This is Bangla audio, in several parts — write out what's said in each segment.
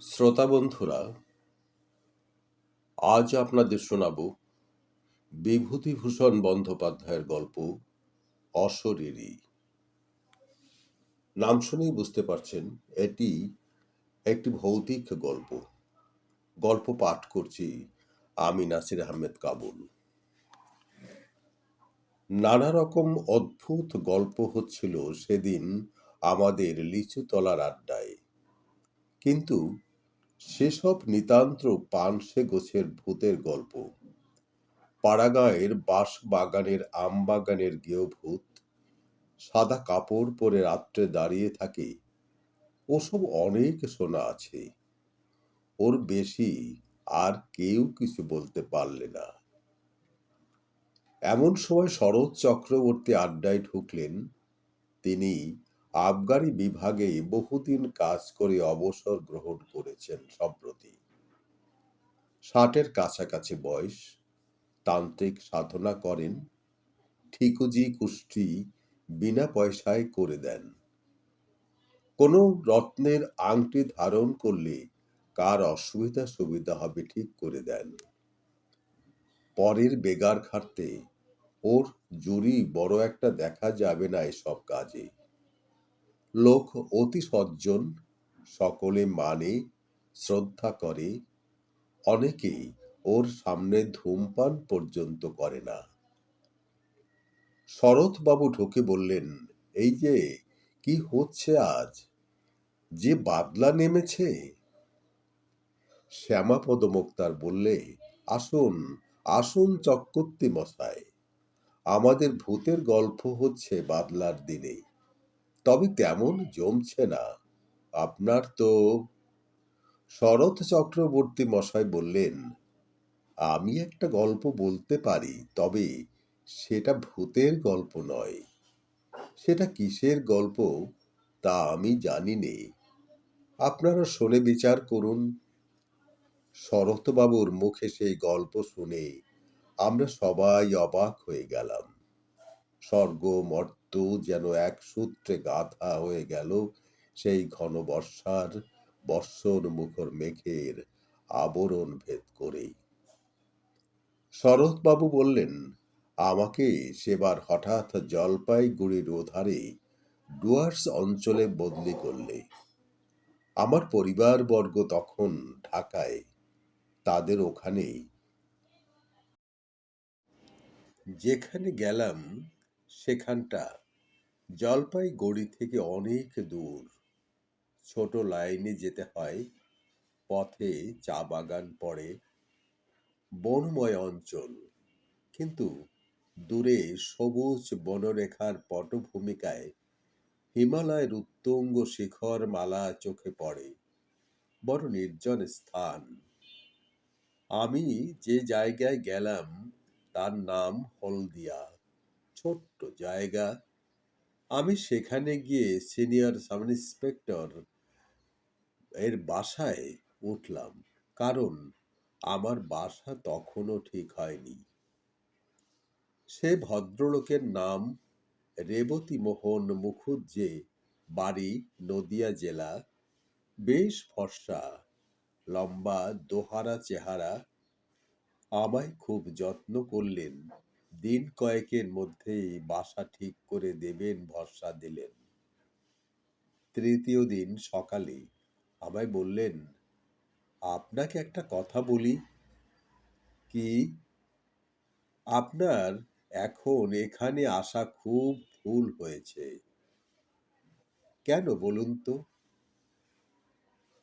শ্রোতা বন্ধুরা আজ আপনাদের শোনাব বিভূতিভূষণ বন্দ্যোপাধ্যায়ের গল্প অশরীরী। নাম শুনেই বুঝতে পারছেন, এটি একটি ভৌতিক গল্প। গল্প পাঠ করছি আমি নাসির আহমেদ কাবুল। নানা রকম অদ্ভুত গল্প হচ্ছিল সেদিন আমাদের লিচুতলার আড্ডায়। কিন্তু সেসব নিতান্ত পানসে গোছের ভূতের গল্প। পাড়াগাঁয়ের বাঁশ বাগানের আম বাগানের গেয়ভূত সাদা কাপড় পরে রাত্রে দাঁড়িয়ে থাকে। ওসব অনেক শোনা আছে। ওর বেশি আর কেউ কিছু বলতে পারলে না। এমন সময় শরৎ চক্রবর্তী আড্ডায় ঢুকলেন। তিনি আবগারি বিভাগে বহুদিন কাজ করে অবসর গ্রহণ করেছেন সম্প্রতি। ষাটের কাছাকাছি বয়স, তান্ত্রিক সাধনা করেন, ঠিকুজি কুষ্টি বিনা পয়সায় করে দেন। কোনো রত্নের আংটি ধারণ করলে কার অসুবিধা সুবিধা হবে ঠিক করে দেন। পরের বেগার খাটতে ওর জুরি বড় একটা দেখা যাবে না এসব কাজে। লোক অতি সজ্জন, সকলে মানে শ্রদ্ধা করে। অনেকেই ওর সামনে ধূমপান পর্যন্ত করে না। শরৎবাবু ঢুকে বললেন, এই যে, কি হচ্ছে আজ? যে বাদলা নেমেছে? শ্যামাপদ মুক্তার বললে, আসুন আসুন চক্রবর্তী মশাই। আমাদের ভূতের গল্প হচ্ছে বাদলার দিনে। তবে তেমন জমছে না। আপনার তো শরৎ চক্রবর্তী মশাই বললেন, আমি একটা গল্প বলতে পারি, তবে সেটা ভূতের গল্প নয়। সেটা কিসের গল্প তা আমি জানি নে আপনারা শুনে বিচার করুন। শরৎবাবুর মুখে সেই গল্প শুনে আমরা সবাই অবাক হয়ে গেলাম। স্বর্গ মর্ত যেন এক সূত্রে গাথা হয়ে গেল সেই ঘন বর্ষার বর্ষণ মুখর মেঘের আবরণ ভেদ করেই। শরৎবাবু বললেন, আমাকে সেবার হঠাৎ জলপাইগুড়ির ওধারে ডুয়ার্স অঞ্চলে বদলি করলে। আমার পরিবারবর্গ তখন ঢাকায়, তাদের ওখানেই। যেখানে গেলাম, সেখানটা জলপাইগুড়ি থেকে অনেক দূর। ছোট লাইনে যেতে হয়, পথে চা বাগান পড়ে, বনময় অঞ্চল। কিন্তু দূরে সবুজ বনরেখার পটভূমিকায় হিমালয়ের উত্তুঙ্গ শিখর মালা চোখে পড়ে। বড় নির্জন স্থান। আমি যে জায়গায় গেলাম, তার নাম হলদিয়া। ছোট্ট জায়গা আমি সেখানে গিয়ে সিনিয়র সাব ইন্সপেক্টর এর বাসায় উঠলাম। কারণ আমার বাসা তখনও ঠিক হয়নি। সে ভদ্রলোকের নাম রেবতী মোহন মুখুজ্জে, বাড়ি নদিয়া জেলা। বেশ ফর্সা, লম্বা, দোহারা চেহারা। আমায় খুব যত্ন করলেন। দিন কয়েকের মধ্যেই বাসা ঠিক করে দেবেন, ভরসা দিলেন। তৃতীয় দিন সকালে আমায় বললেন, আপনাকে একটা কথা বলি। কি? আপনার এখন এখানে আসা খুব ভুল হয়েছে। কেন বলুন তো?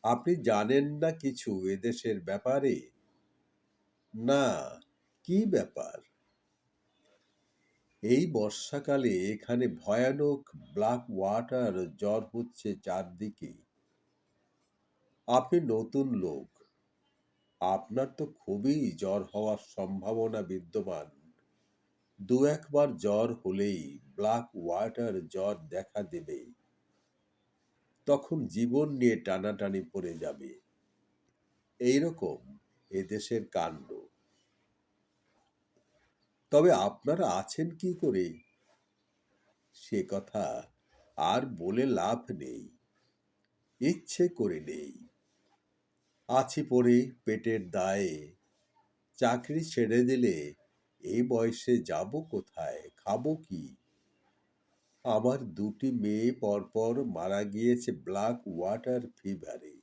আপনি জানেন না কিছু এদেশের ব্যাপারে? না, কি ব্যাপার? এই বর্ষাকালে এখানে ভয়ানক ব্ল্যাক ওয়াটার জ্বর হচ্ছে চারদিকে। আপনি নতুন লোক। আপনার তো খুবই জ্বর হওয়ার সম্ভাবনা বিদ্যমান। দু একবার জ্বর হলেই ব্ল্যাক ওয়াটার জ্বর দেখা দেবে। তখন জীবন নিয়ে টানাটানি পড়ে যাবে। এইরকম এদেশের কাণ্ড। তবে আপনারা আছেন কি করে? সে কথা আর বলে লাভ নেই, ইচ্ছে করে নেই। আছি পড়ে পেটের দায়ে, চাকরি ছেড়ে দিলে এই বয়সে যাব কোথায়, খাব কি? আমার দুটি মেয়ে পরপর মারা গিয়েছে ব্ল্যাক ওয়াটার ফিভারে।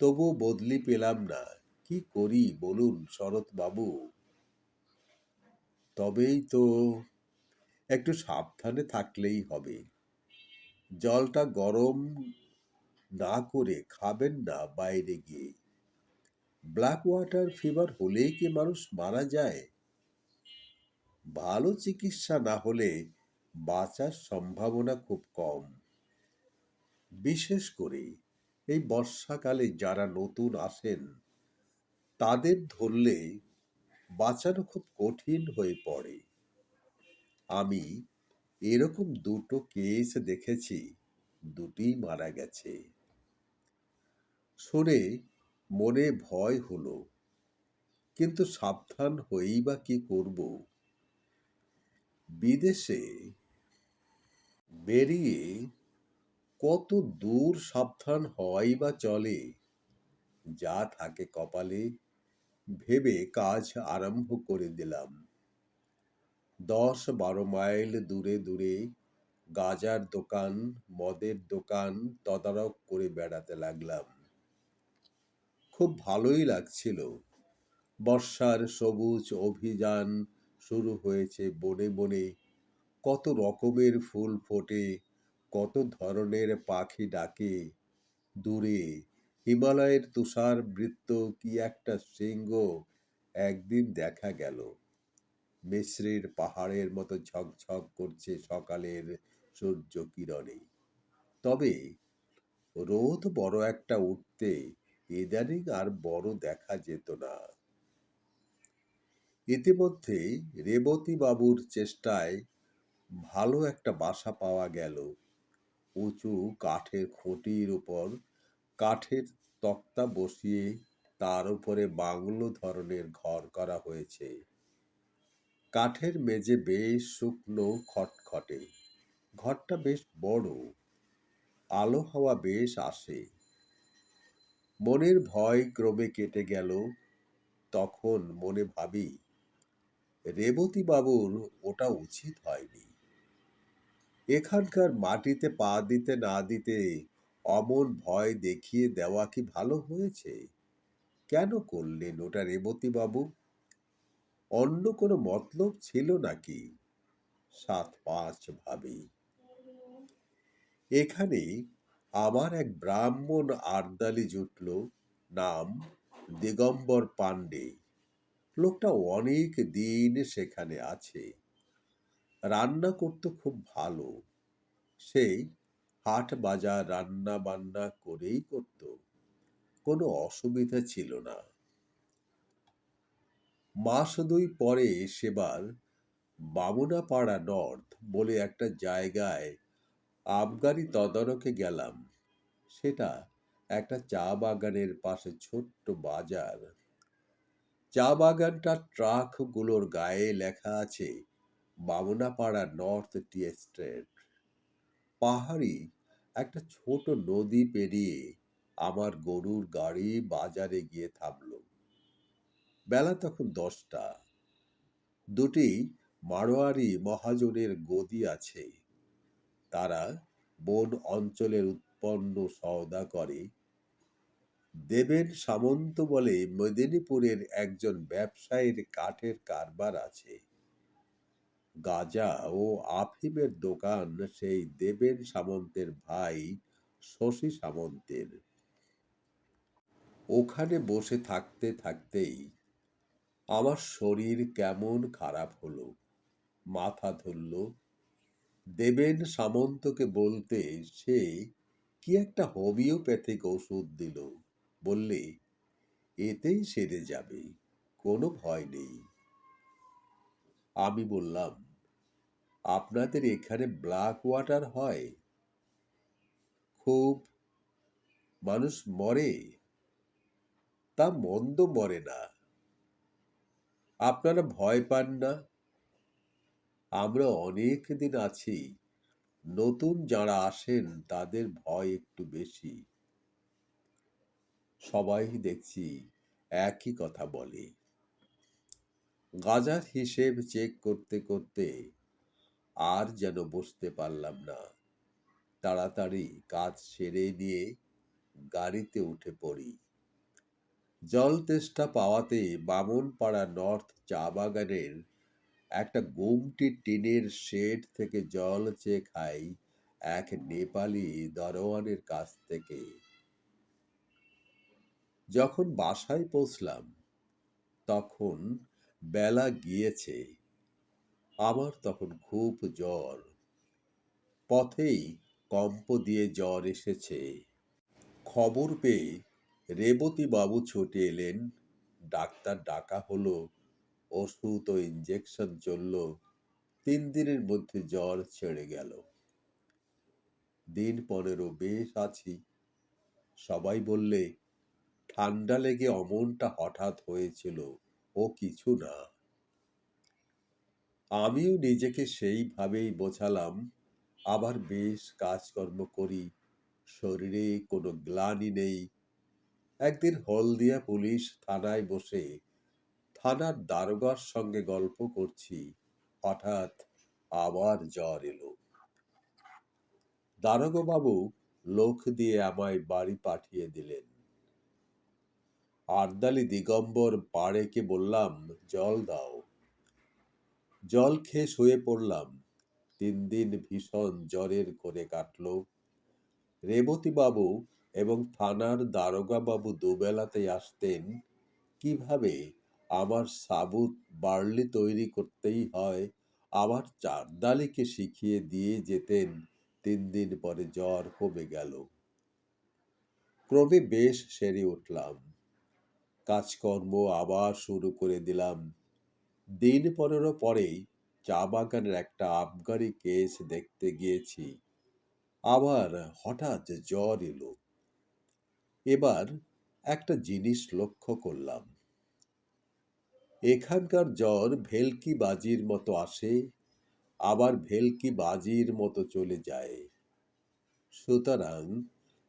তবু বদলি পেলাম না, কি করি বলুন শরৎ বাবু তবেই তো একটু সাবধানে থাকলেই হবে। জলটা গরম না করে খাবেন না বাইরে গিয়ে। ব্ল্যাক ওয়াটার ফিভার হলেই কি মানুষ মারা যায়? ভালো চিকিৎসা না হলে বাঁচার সম্ভাবনা খুব কম। বিশেষ করে এই বর্ষাকালে যারা নতুন আসেন, তাদের ধরলে বাঁচানো খুব কঠিন হয়ে পড়ে। আমি এরকম দুটো কেস দেখেছি দুটি মারা গেছে। শুনে মনে ভয় হলো, কিন্তু সাবধান হয়েই বা কি করব? বিদেশে বেরিয়ে কত দূর সাবধান হওয়াই বা চলে, যা থাকে কপালে। ভেবে কাজ আরম্ভ করে দিলাম। দশ বারো মাইল দূরে দূরে গাজার দোকান, মদের দোকান তদারক করে বেড়াতে লাগলাম। খুব ভালোই লাগছিল। বর্ষার সবুজ অভিযান শুরু হয়েছে বনে বনে। কত রকমের ফুল ফোটে, কত ধরনের পাখি ডাকে। দূরে হিমালয়ের তুষার বৃত্ত কি একটা শৃঙ্গ? একদিন দেখা গেল। মিশ্রির পাহাড়ের মতো ঝকঝক করছে সকালের সূর্য কিরণে তবে রোদ বড় একটা উঠতে ইদানিং আর বড় দেখা যেত না। ইতিমধ্যে রেবতী বাবুর চেষ্টায় ভালো একটা বাসা পাওয়া গেল। উঁচু কাঠের খুঁটির উপর কাঠের তক্তা বসিয়ে তার উপরে বাংলো ধরনের ঘর করা হয়েছে। কাঠের মেঝে বেশ শুকনো খটখটে। ঘরটা বেশ বড়। আলো হাওয়া বেশ আসে। মনের ভয় ক্রমে কেটে গেল। তখন মনে ভাবি রেবতী বাবুর ওটা উচিত হয়নি। এখানকার মাটিতে পা দিতে না দিতে অমন ভয় দেখিয়ে দেওয়া কি ভালো হয়েছে? কেন করলেন ওটা রেবতী বাবু অন্য কোনো মতলব ছিল নাকি? সাত পাঁচ ভাবি। এখানে আমার এক ব্রাহ্মণ আর্দালি জুটল, নাম দিগম্বর পাণ্ডে। লোকটা অনেক দিন সেখানে আছে। রান্না করতো খুব ভালো। সেই হাট বাজার রান্না বান্না করেই করত। কোনো অসুবিধা ছিল না। মাস দুই পরে সেবার বামুনাপাড়া নর্থ বলে একটা জায়গায় আবগারি তদারকে গেলাম। সেটা একটা চা বাগানের পাশে ছোট্ট বাজার। চা বাগানটার ট্রাকগুলোর গায়ে লেখা আছে, বামুনাপাড়া নর্থ টি এস্টেট। পাহাড়ি একটা ছোট নদী পেরিয়ে আমার গরুর গাড়ি বাজারে গিয়ে থামল। বেলা তখন দশটা। দুটি মারোয়ারি মহাজনের গদি আছে। তারা বন অঞ্চলের উৎপন্ন সওদা করে। দেবেন সামন্ত বলে মেদিনীপুরের একজন ব্যবসায়ীর কাঠের কারবার আছে। গাজা ও আফিমের দোকান সেই দেবেন সামন্তের ভাই শশী সামন্তের। ওখানে বসে থাকতে থাকতেই আমার শরীর কেমন খারাপ হলো, মাথা ধরল। দেবেন সামন্তকে বলতে সে কি একটা হোমিওপ্যাথিক ওষুধ দিল, বললে, এতেই সেরে যাবে, কোনো ভয় নেই। আমি বললাম আপনাদের এখানে ব্ল্যাক ওয়াটার হয়। খুব মানুষ মরে, তা মন্দ মরে না। আপনারা ভয় পান না। আমরা অনেক দিন আছি। নতুন যারা আসেন, তাদের ভয় একটু বেশি। সবাই দেখছি একই কথা বলে। গাজার হিসেব চেক করতে করতে আর যেন বসতে পারলাম না। তাড়াতাড়ি কাজ সেরে নিয়ে গাড়িতে উঠে পড়ি। জল তেষ্টা পাওয়াতে বামনপাড়া নর্থ চা বাগানের একটা গুমটি টিনের শেড থেকে জল চেয়ে খাই এক নেপালি দরোয়ানের কাছ থেকে। যখন বাসায় পৌঁছলাম, তখন বেলা গিয়েছে। আমার তখন খুব জ্বর। পথেই কম্প দিয়ে জ্বর এসেছে। খবর পেয়ে রেবতী বাবু ছুটে এলেন। ডাক্তার ডাকা হলো, ওষুধ ও ইঞ্জেকশন চলল। তিন দিনের মধ্যে জ্বর ছেড়ে গেল। দিন পনেরো বেশ আছি। সবাই বললে ঠান্ডা লেগে অমনটা হঠাৎ হয়েছিল, ও কিছু না। আমিও নিজেকে সেইভাবেই বোঝালাম, আবার বেশ কাজকর্ম করি, শরীরে কোনো গ্লানি নেই। একদিন হলদিয়া পুলিশ থানায় বসে থানার দারোগার সঙ্গে গল্প করছি, হঠাৎ আবার জ্বর এলো। দারোগা বাবু লোক দিয়ে আমায় বাড়ি পাঠিয়ে দিলেন। আর্দালি দিগম্বর পাড়েকে বললাম, জল দাও। জল খেয়ে শুয়ে পড়লাম। তিন দিন ভীষণ জ্বরের করে কাটল। রেবতী বাবু এবং থানার দারোগা বাবু দুবেলাতেই আসতেন, কীভাবে আমার সাবুত বার্লি তৈরি করতেই হয়? আবার চারদালিকে শিখিয়ে দিয়ে যেতেন, তিন দিন পরে জ্বর কমে গেল। ক্রমে বেশ সেরে উঠলাম। কাজকর্ম আবার শুরু করে দিলাম। দিন পনেরো পরেই চা বাগানের একটা আবগারি কেস দেখতে গিয়েছি। আবার হঠাৎ জ্বর এলো। এবার একটা জিনিস লক্ষ্য করলাম। এখানকার জ্বর ভেলকি বাজির মতো আসে, আবার ভেলকি বাজির মতো চলে যায়। সুতরাং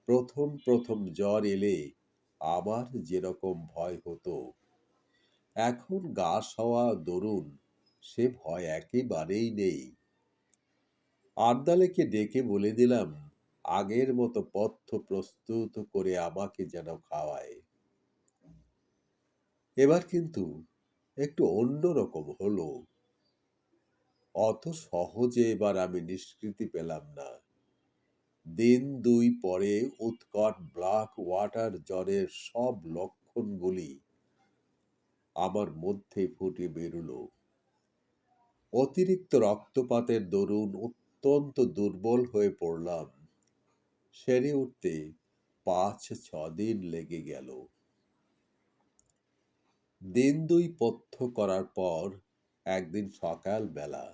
প্রথম প্রথম জ্বর এলে আবার যেরকম ভয় হতো এখন গা সওয়া দরুন, সে ভয় একেবারেই নেই। আর্দালেকে ডেকে বলে দিলাম, আগের মতো পথ্য প্রস্তুত করে আমাকে যেন খাওয়ায়। এবার কিন্তু একটু অন্যরকম হলো। অত সহজে এবার আমি নিষ্কৃতি পেলাম না। দিন দুই পরে উৎকট ব্ল্যাক ওয়াটার জ্বরের সব লক্ষণগুলি আমার মধ্যে ফুটে বেরুলো। অতিরিক্ত রক্তপাতের দরুন অত্যন্ত দুর্বল হয়ে পড়লাম। সেরে উঠতে পাঁচ, ছ দিন লেগে গেল। দিন দুই পথ্য করার পর একদিন সকাল বেলা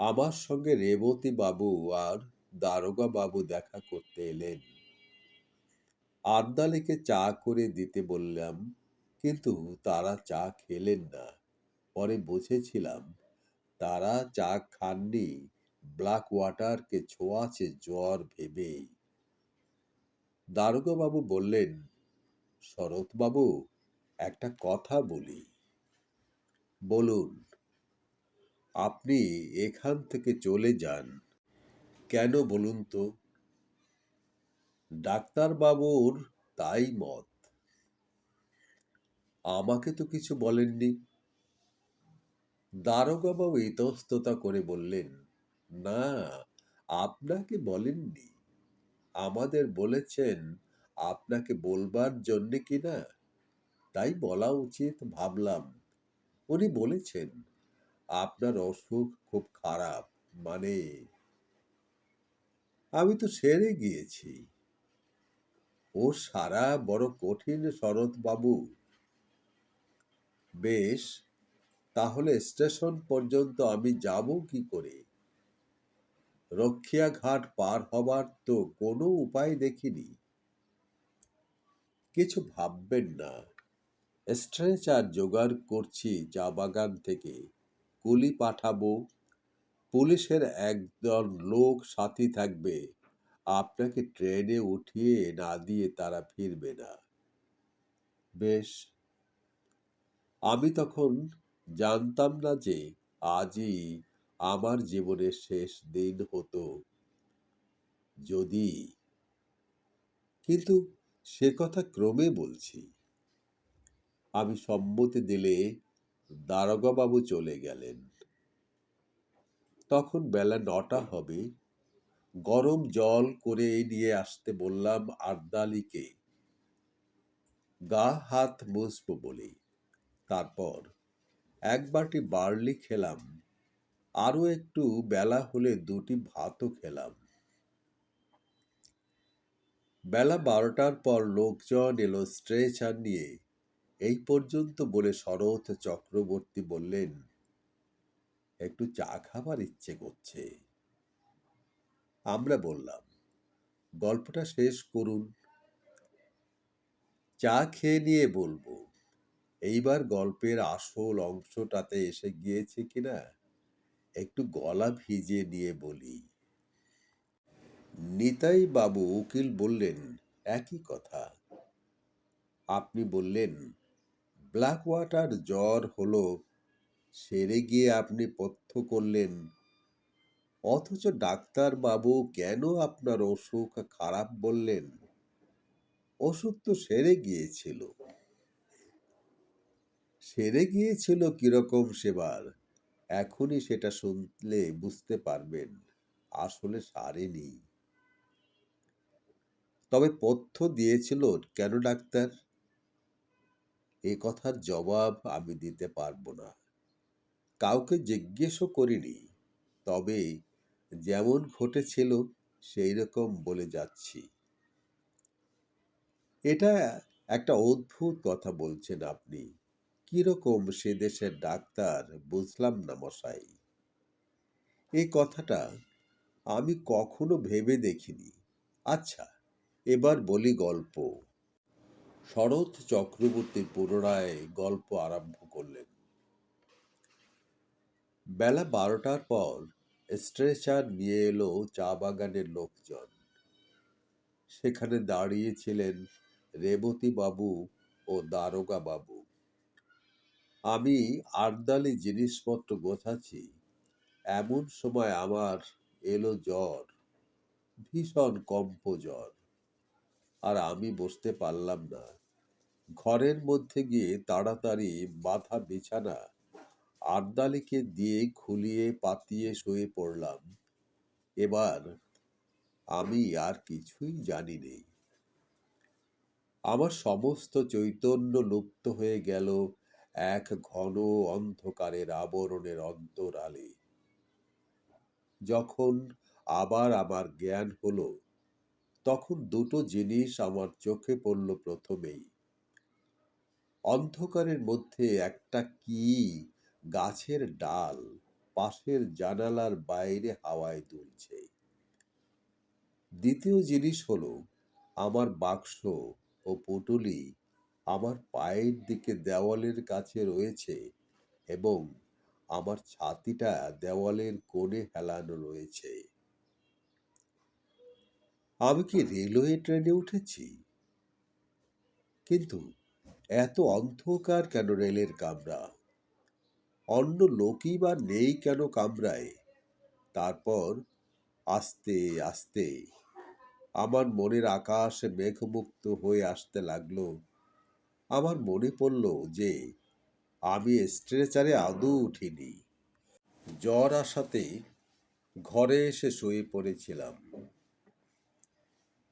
আমার সঙ্গে রেবতী বাবু আর দারোগা বাবু দেখা করতে এলেন। আর্দালিকে চা করে দিতে বললাম কিন্তু তারা চা খেলেন না। পরে বুঝেছিলাম, তারা চা খাননি ব্ল্যাক ওয়াটারকে ছোঁয়াছে জ্বর ভেবেই। দারোগাবাবু বললেন, শরৎবাবু, একটা কথা বলি। বলুন, আপনি এখান থেকে চলে যান। কেন বলুন তো? ডাক্তারবাবুর তাই মত। আমাকে তো কিছু বলেননি। দারোগাবাবু ইতস্ততা করে বললেন, না, আপনাকে বলেননি। আমাদের বলেছেন আপনাকে বলবার জন্যে কি না? তাই বলা উচিত ভাবলাম। উনি বলেছেন, আপনার অসুখ খুব খারাপ মানে আমি তো সেরে গিয়েছি। ও সারা বড় কঠিন শরৎবাবু বাবু বেশ, তাহলে স্টেশন পর্যন্ত আমি যাব কি করে? রক্ষিয়াঘাট পার হবার তো কোনো উপায় দেখিনি। কিছু ভাববেন না। স্ট্রেচার জোগাড় করছি চা বাগান থেকে। কুলি পাঠাবো। পুলিশের একদল লোক সাথী থাকবে। আপনাকে ট্রেনে উঠিয়ে না দিয়ে তারা ফিরবে না। বেশ আমি তখন জানতাম না যে আজই আমার জীবনের শেষ দিন হতো। যদি কিন্তু সে কথা ক্রমে বলছি। আমি সম্মতি দিলে দারোগাবাবু চলে গেলেন। তখন বেলা নটা হবে। গরম জল করে নিয়ে আসতে বললাম আর্দালিকে গা হাত মুছবো বলে। তারপর এক বাটি বার্লি খেলাম, আরও একটু বেলা হলে দুটি ভাতও খেলাম। বেলা বারোটার পর লোকজন এলো স্ট্রেচার নিয়ে। এই পর্যন্ত বলে শরৎ চক্রবর্তী বললেন, একটু চা খাবার ইচ্ছে করছে। আমরা বললাম, গল্পটা শেষ করুন। চা খেয়ে নিয়ে বলব। এইবার গল্পের আসল অংশটাতে এসে গিয়েছে কিনা? একটু গলা ভিজিয়ে নিয়ে বলি। নিতাই বাবু উকিল বললেন, একই কথা। আপনি বললেন, ব্ল্যাক ওয়াটার জ্বর হলো, সেরে গিয়ে আপনি পথ্য করলেন। অথচ ডাক্তার বাবু কেন আপনার অসুখ খারাপ বললেন? অসুখ তো সেরে গিয়েছিল। সেরে গিয়েছিল কীরকম সেবার? এখনই সেটা শুনলে বুঝতে পারবেন, আসলে সারেনি তবে পথ্য দিয়েছিল কেন ডাক্তার? এ কথার জবাব আমি দিতে পারব না। কাউকে জিজ্ঞেসও করিনি, তবে যেমন ঘটেছিল সেই রকম বলে যাচ্ছি। এটা একটা অদ্ভুত কথা বলছেন আপনি। কীরকম সে দেশের ডাক্তার? বুঝলাম না মশাই। এই কথাটা আমি কখনো ভেবে দেখিনি। আচ্ছা এবার বলি গল্প। শরৎ চক্রবর্তী পুনরায় গল্প আরম্ভ করলেন। বেলা বারোটার পর স্ট্রেচার নিয়ে এলো চা বাগানের লোকজন। সেখানে দাঁড়িয়েছিলেন রেবতী বাবু ও দারোগা বাবু। আমি আর্দালি জিনিসপত্র গোছাচ্ছি। এমন সময় আমার এলো জ্বর, ভীষণ কম্প জ্বর আর আমি বসতে পারলাম না। ঘরের মধ্যে গিয়ে তাড়াতাড়ি মাথা বিছানা আর্দালিকে দিয়ে খুলিয়ে পাতিয়ে শুয়ে পড়লাম। এবার আমি আর কিছুই জানি নেই। আমার সমস্ত চৈতন্য লুপ্ত হয়ে গেল। এক ঘন অন্ধকারের আবরণের অন্তরালে। যখন আবার আমার জ্ঞান হলো, তখন দুটো জিনিস আমার চোখে পড়ল প্রথমেই। অন্ধকারের মধ্যে একটা কি? গাছের ডাল পাশের জানালার বাইরে হাওয়ায় দুলছে। দ্বিতীয় জিনিস হলো, আমার বাক্স ও পুটুলি আমার পায়ের দিকে দেওয়ালের কাছে রয়েছে এবং আমার ছাতিটা দেওয়ালের কোণে হেলানো রয়েছে। আমি কি রেলওয়ে ট্রেনে উঠেছি? কিন্তু এত অন্ধকার কেন রেলের কামরা? অন্য লোকই বা নেই কেন কামরায়? তারপর আস্তে আস্তে আমার মনের আকাশ মেঘমুক্ত হয়ে আসতে লাগল। আমার মনে পড়ল যে আমি স্ট্রেচারে আদৌ উঠিনি। জ্বর আসাতে ঘরে এসে শুয়ে পড়েছিলাম।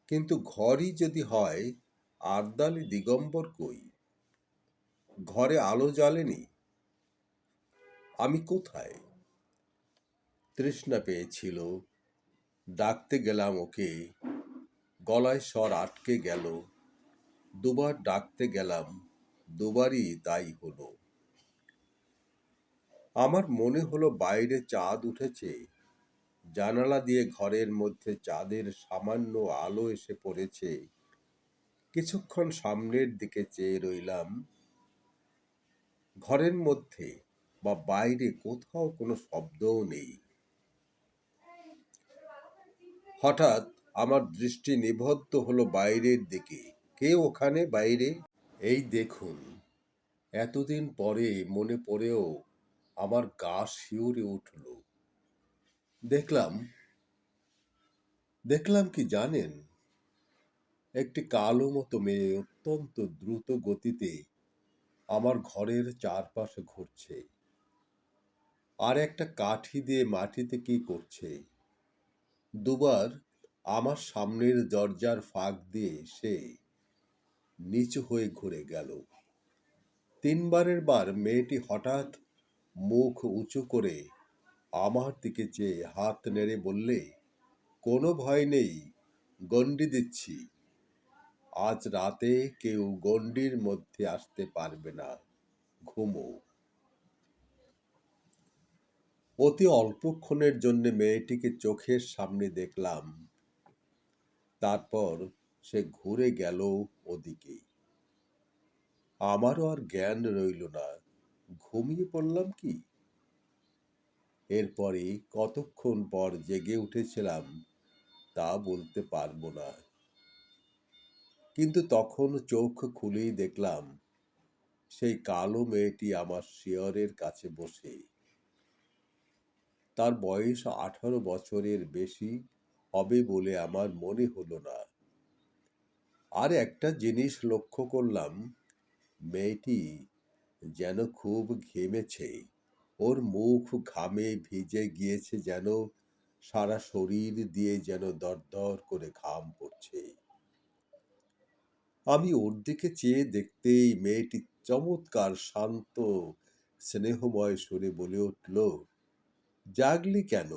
কিন্তু ঘরই যদি হয়, আর্দালি দিগম্বর কই? ঘরে আলো জ্বালেনি? আমি কোথায়? তৃষ্ণা পেয়েছিল। ডাকতে গেলাম ওকে। গলায় স্বর আটকে গেল। দুবার ডাকতে গেলাম, দুবারই তাই হলো। আমার মনে হলো বাইরে চাঁদ উঠেছে, জানালা দিয়ে ঘরের মধ্যে চাঁদের সামান্য আলো এসে পড়েছে। কিছুক্ষণ সামনের দিকে চেয়ে রইলাম। ঘরের মধ্যে বা বাইরে কোথাও কোনো শব্দও নেই। হঠাৎ আমার দৃষ্টি নিবদ্ধ হলো বাইরের দিকে। কে ওখানে বাইরে? এই দেখুন, এতদিন পরে মনে পড়েও আমার গা শিউরে উঠল। দেখলাম দেখলাম কি জানেন? একটি কালো মতো মেয়ে অত্যন্ত দ্রুত গতিতে আমার ঘরের চারপাশে ঘুরছে। আর একটা কাঠি দিয়ে মাটিতে কি করছে? দুবার আমার সামনের দরজার ফাঁক দিয়ে সে নিচু হয়ে ঘুরে গেল। তিনবারের বার মেয়েটি হঠাৎ মুখ উঁচু করে আমার দিকে চেয়ে হাত নেড়ে বললে, কোনো ভয় নেই, গণ্ডি দিচ্ছি। আজ রাতে কেউ গণ্ডির মধ্যে আসতে পারবে না। ঘুমো। অতি অল্পক্ষণের জন্য মেয়েটিকে চোখের সামনে দেখলাম। তারপর সে ঘুরে গেল ওদিকে আমারও আর জ্ঞান রইল না, ঘুমিয়ে পড়লাম কি? এরপরে কতক্ষণ পর জেগে উঠেছিলাম তা বলতে পারব না। কিন্তু তখন চোখ খুলেই দেখলাম, সেই কালো মেয়েটি আমার শিয়রের কাছে বসে। তার বয়স আঠারো বছরের বেশি হবে বলে আমার মনে হলো না। আর একটা জিনিস লক্ষ্য করলাম, মেয়েটি যেন খুব ঘেমেছে। ওর মুখ ঘামে ভিজে গিয়েছে যেন সারা শরীর দিয়ে যেন দরদর করে ঘাম পড়ছে। আমি ওর দিকে চেয়ে দেখতেই মেয়েটি চমৎকার শান্ত, স্নেহময় সুরে বলে উঠল, জাগলি কেন?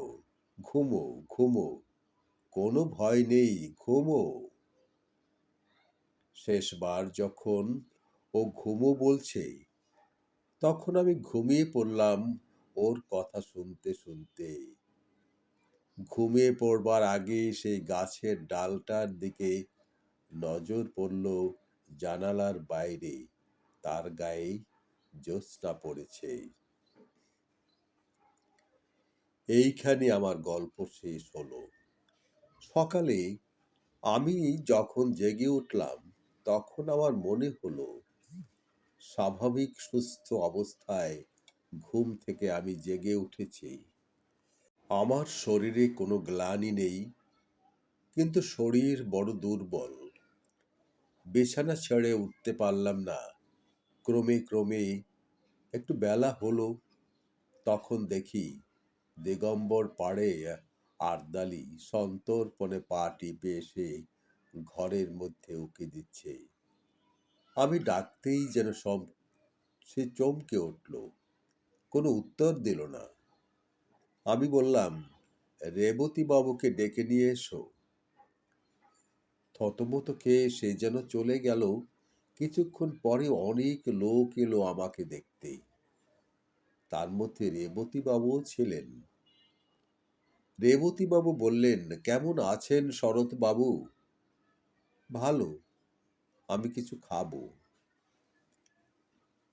ঘুমো ঘুমো। কোনো ভয় নেই, ঘুমো। শেষবার যখন ও ঘুমো বলছে, তখন আমি ঘুমিয়ে পড়লাম ওর কথা শুনতে শুনতে। ঘুমিয়ে পড়বার আগে সেই গাছের ডালটার দিকে নজর পড়ল জানালার বাইরে। তার গায়ে জ্যোৎস্না পড়েছে। এইখানে আমার গল্প শেষ হলো। সকালে আমি যখন জেগে উঠলাম তখন আমার মনে হলো, স্বাভাবিক সুস্থ অবস্থায় ঘুম থেকে আমি জেগে উঠেছি। আমার শরীরে কোনো গ্লানি নেই, কিন্তু শরীর বড় দুর্বল। বিছানা ছেড়ে উঠতে পারলাম না। ক্রমে ক্রমে একটু বেলা হলো, তখন দেখি দিগম্বর পাড়ে আর্দালি সন্তর্পণে পা টিপে এসে ঘরের মধ্যে উকি দিচ্ছে। আমি ডাকতেই যেন সব, সে চমকে উঠল। কোনো উত্তর দিল না। আমি বললাম রেবতী বাবুকে ডেকে নিয়ে এসো। থতমত খেয়ে সে যেন চলে গেল। কিছুক্ষণ পরে অনেক লোক এলো আমাকে দেখতে। তার মধ্যে রেবতী বাবুও ছিলেন। রেবতী বাবু বললেন, কেমন আছেন শরৎ বাবু ভালো, আমি কিছু খাব।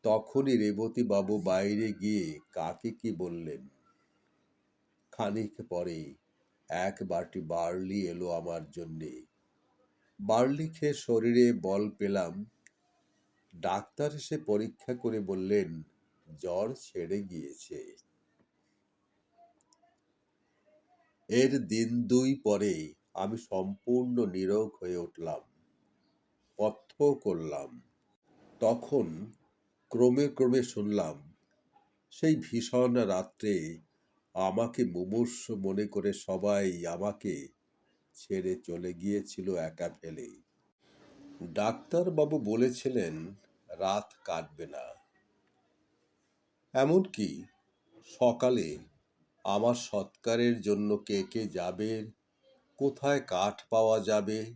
তখনই রেবতী বাবু বাইরে গিয়ে কাকে কি বললেন? খানিক পরে এক বাটি বার্লি এলো আমার জন্যে। বার্লি খেয়ে শরীরে বল পেলাম। ডাক্তার এসে পরীক্ষা করে বললেন, জ্বর ছেড়ে গিয়েছে। এর দিন দুই পরে আমি সম্পূর্ণ নীরব হয়ে উঠলাম, পথ্য করলাম। তখন ক্রমে ক্রমে শুনলাম, সেই ভীষণ রাত্রে আমাকে মুমূর্ষ মনে করে সবাই আমাকে ছেড়ে চলে গিয়েছিল একা ফেলে। ডাক্তারবাবু বলেছিলেন, রাত কাটবে না। এমনকি সকালে আমার সৎকারের জন্য কে কে যাবে কোথায় কাঠ পাওয়া যাবে?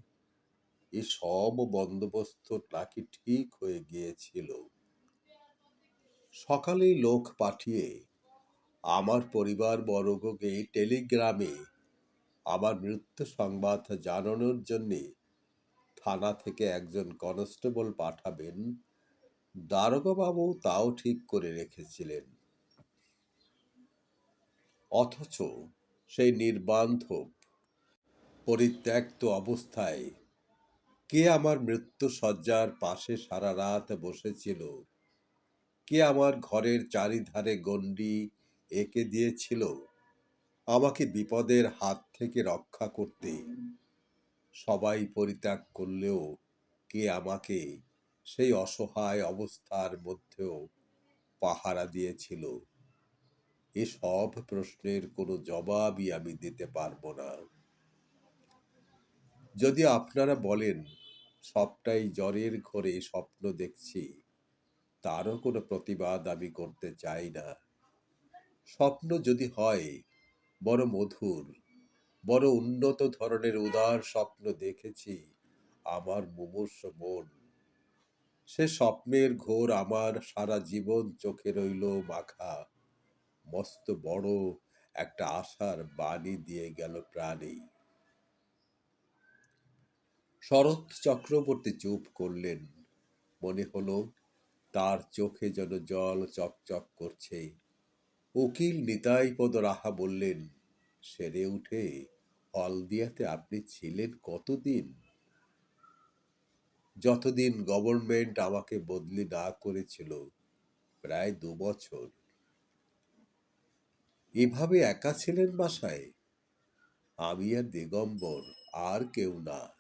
এ সব বন্দোবস্ত নাকি ঠিক হয়ে গিয়েছিল? সকালেই লোক পাঠিয়ে আমার পরিবার বর্গকে টেলিগ্রামে আমার মৃত্যু সংবাদ জানানোর জন্যে থানা থেকে একজন কনস্টেবল পাঠাবেন। দারোগাবাবু তাও ঠিক করে রেখেছিলেন। অথচ সেই নির্বান্ধব পরিত্যক্ত অবস্থায়। কে আমার মৃত্যু শয্যার পাশে সারা রাত বসেছিল? কে আমার ঘরের চারিধারে গণ্ডি এঁকে দিয়েছিল? আমাকে বিপদের হাত থেকে রক্ষা করতে। সবাই পরিত্যাগ করলেও কে আমাকে সেই অসহায় অবস্থার মধ্যেও পাহারা দিয়েছিল? এসব প্রশ্নের কোনো জবাবই আমি দিতে পারব না। যদি আপনারা বলেন, সবটাই জ্বরের ঘরে স্বপ্ন দেখছি, তারও কোনো প্রতিবাদ আমি করতে চাই না। স্বপ্ন যদি হয়, বড় মধুর, বড় উন্নত ধরনের উদার স্বপ্ন দেখেছি, আমার মুমূর্ষ মন। সে স্বপ্নের ঘোর আমার সারা জীবন চোখে রইল মাখা, মস্ত বড় একটা আশার বাণী দিয়ে গেল প্রাণী। শরৎ চক্রবর্তী চুপ করলেন। মনে হলো, তার চোখে যেন জল চকচক করছে। উকিল নিতাইপদ রাহা বললেন, সেরে উঠে হলদিয়াতে আপনি ছিলেন কতদিন? যতদিন গভর্নমেন্ট আমাকে বদলি না করেছিল, প্রায় দু বছর। এভাবে একা ছিলেন বাসায়? আমি আর দিগম্বর আর কেউ না।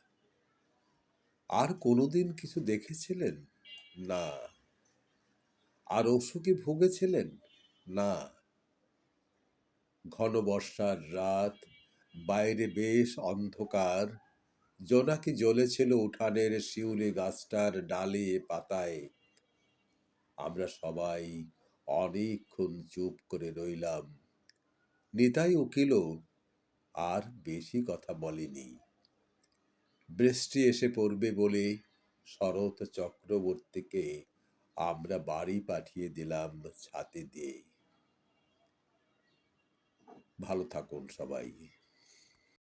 আর কোনোদিন কিছু দেখেছিলেন? না। আর অসুখে ভুগেছিলেন? না। ঘন বর্ষার রাত, বাইরে বেশ অন্ধকার। জোনাকি জ্বলেছিল উঠানের শিউলি গাছটার ডালে পাতায়? আমরা সবাই অনেকক্ষণ চুপ করে রইলাম। নিতাই উকিলও আর বেশি কথা বলেনি। বৃষ্টি এসে পড়বে বলে শরৎ চক্রবর্তীকে আমরা বাড়ি পাঠিয়ে দিলাম ছাতে দিয়ে ভালো থাকুন সবাই।